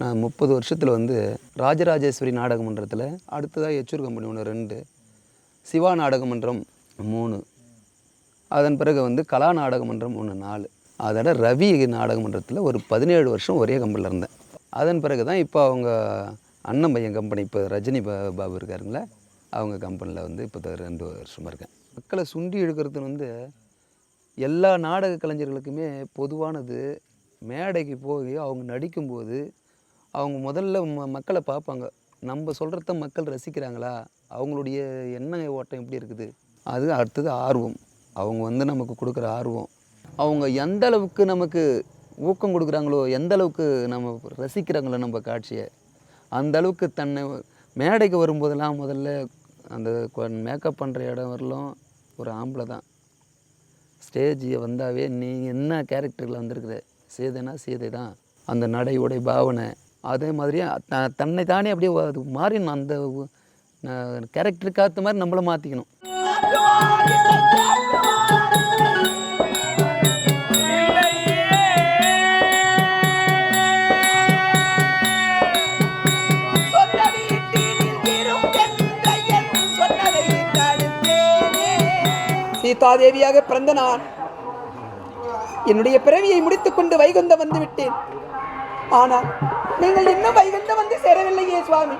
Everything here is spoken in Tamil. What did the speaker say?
நான் முப்பது வருஷத்தில் வந்து ராஜராஜேஸ்வரி நாடக மன்றத்தில் அடுத்ததாக எச்சூர் கம்பெனி ஒன்று ரெண்டு சிவா நாடக மன்றம் மூணு. அதன் பிறகு வந்து கலா நாடக மன்றம் ஒன்று நாலு. அதோட ரவி நாடக மன்றத்தில் ஒரு பதினேழு வருஷம் ஒரே கம்பெனியில் இருந்தேன். அதன் பிறகு தான் இப்போ அவங்க அண்ணன் பையன் கம்பெனி இப்போ ரஜினி பா பாபு இருக்காருங்களே அவங்க கம்பெனியில் வந்து இப்போ ரெண்டு வருஷமாக இருக்கேன். மக்களை சுண்டி இழுக்கிறது வந்து எல்லா நாடக கலைஞர்களுக்குமே பொதுவானது மேடைக்கு போய் அவங்க நடிக்கும்போது அவங்க முதல்ல ம மக்களை பார்ப்பாங்க. நம்ம சொல்கிறத மக்கள் ரசிக்கிறாங்களா? அவங்களுடைய எண்ண ஓட்டம் எப்படி இருக்குது? அது அடுத்தது ஆர்வம். அவங்க வந்து நமக்கு கொடுக்குற ஆர்வம். அவங்க எந்த அளவுக்கு நமக்கு ஊக்கம் கொடுக்குறாங்களோ எந்த அளவுக்கு நம்ம ரசிக்கிறாங்களோ நம்ம காட்சியை அந்த அளவுக்கு தன்னை மேடைக்கு வரும்போதெல்லாம் முதல்ல அந்த மேக்கப் பண்ணுற இடம் வரலும் ஒரு ஆம்பளை தான். ஸ்டேஜ் வந்தாவே நீ என்ன கேரக்டரில் வந்திருக்கிற? சீதைனா சீதை தான். அந்த நடை உடை பாவனை அதே மாதிரி த தன்னை தானே அப்படியே அது மாறி அந்த கேரக்டருக்கு ஏற்ற மாதிரி நம்மளை மாற்றிக்கணும் சீதாதேவியாக பிறந்த நான். என்னுடைய பிறவியை முடித்துக்கொண்டு வைகுந்தம் வந்து விட்டேன் ஆனால் நீங்கள் இன்னும் வைகுண்டம் வந்து சேரவில்லையே சுவாமி.